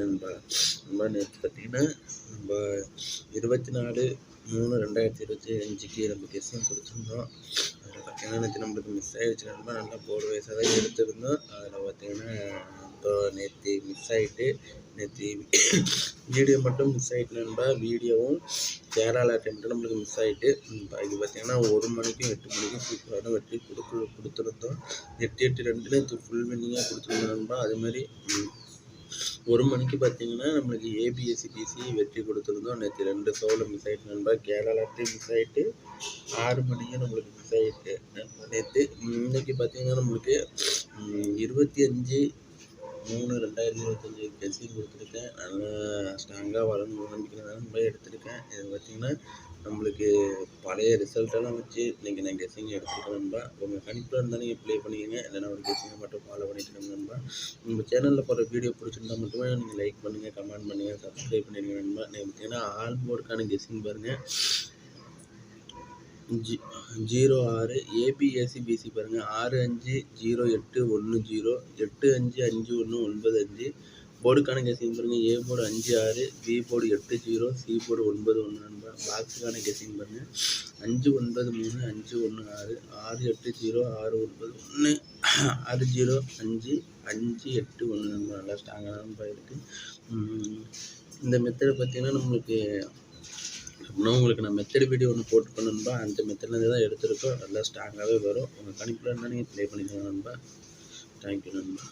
நண்பா. நம்ம நேற்று பார்த்தீங்கன்னா நம்ம இருபத்தி நாலு மூணு ரெண்டாயிரத்தி இருபத்தி அஞ்சுக்கு நம்ம கெஸ்ஸும் கொடுத்துருந்தோம். அதில் பார்த்தீங்கன்னா நேற்று நம்மளுக்கு மிஸ் ஆகிடுச்சு நண்பா. நல்லா போர் வயசாக தான் எடுத்திருந்தோம். அதில் பார்த்தீங்கன்னா இப்போ நேற்று மிஸ் ஆகிட்டு நேற்று வீடியோ மட்டும் மிஸ் ஆகிட்டு நண்பா. வீடியோவும் கேரளா டைம் நம்மளுக்கு மிஸ் ஆகிட்டு இது பார்த்தீங்கன்னா ஒரு மணிக்கும் எட்டு மணிக்கும் சூப்பரான வெட்டி கொடுத்து கொடுத்துருந்தோம். எட்டு எட்டு ரெண்டு நேற்று ஃபுல் வின்னிங்காக கொடுத்துருந்தோம் நண்பா. அது மாதிரி ஒரு மணிக்கு பார்த்தீங்கன்னா நம்மளுக்கு ஏபிஎஸ்சி பிசி வெற்றி கொடுத்துருந்தோம். நேற்று ரெண்டு ஷோவில் மிஸ் ஆகிட்டு நண்பா. கேரளாட்டையும் மிஸ் ஆகிட்டு ஆறு மணிக்கு நம்மளுக்கு மிஸ் ஆகிட்டு நேற்று இன்னைக்கு பார்த்தீங்கன்னா நம்மளுக்கு இருபத்தி அஞ்சு மூணு ரெண்டாயிரத்தி இருபத்தஞ்சி கெஸ்ஸிங் கொடுத்துருக்கேன். நல்லா ஸ்ட்ராங்காக வரணும் நம்பிக்கிறதுனால தான் போய் எடுத்திருக்கேன். இது பார்த்தீங்கன்னா நம்மளுக்கு பழைய ரிசல்ட்டெல்லாம் வச்சு நீங்கள் நான் கெஸ்ஸிங் எடுத்துருக்கேன் உங்கள் கணிப்பில் இருந்தால் நீங்கள் ப்ளே பண்ணிக்கோங்க. இல்லைன்னா ஒரு கெஸ்ஸிங்கை மட்டும் ஃபாலோ பண்ணிட்டு உங்கள் சேனலில் போகிற வீடியோ பிடிச்சிருந்தா மட்டுமே நீங்கள் லைக் பண்ணுங்கள் கமெண்ட் பண்ணுங்கள் சப்ஸ்கிரைப் பண்ணிடுங்க நண்பா. நீங்கள் பார்த்தீங்கன்னா ஆல் போர்டுக்கான கெஸ்ஸிங் பாருங்கள் ஜி ஜீரோ ஆறு ஏபிஎஸ்சி பிசி பாருங்கள் ஆறு அஞ்சு ஜீரோ எட்டு ஒன்று ஜீரோ. எட்டு அஞ்சு அஞ்சு ஒன்று ஒன்பது அஞ்சு. போர்டுக்கான கெஸிங் பாருங்கள் ஏ போர்டு அஞ்சு ஆறு பி போர்டு எட்டு ஜீரோ சி போர்டு ஒன்பது ஒன்று நண்பா. பாக்ஸுக்கான கெஸிங் பாருங்கள் அஞ்சு ஒன்பது மூணு அஞ்சு ஒன்று ஆறு ஆறு எட்டு ஜீரோ ஆறு ஒன்பது ஒன்று ஆறு ஜீரோ அஞ்சு அஞ்சு எட்டு ஒன்று நண்பா. நல்லா ஸ்ட்ராங்காக நண்பா இருக்குது இந்த மெத்தடை பார்த்தீங்கன்னா நம்மளுக்கு அப்படின்னா உங்களுக்கு நான் மெத்தட் வீடியோ ஒன்று போட்டு பண்ணணும்பா அந்த மெத்தட்லேருந்து தான் எடுத்திருக்கோம். நல்லா ஸ்ட்ராங்காகவே வரும். உங்கள் கணிப்பில் இருந்தால் நீங்கள் ப்ளே பண்ணிக்கலாம் நண்பா. தேங்க்யூ நண்பா.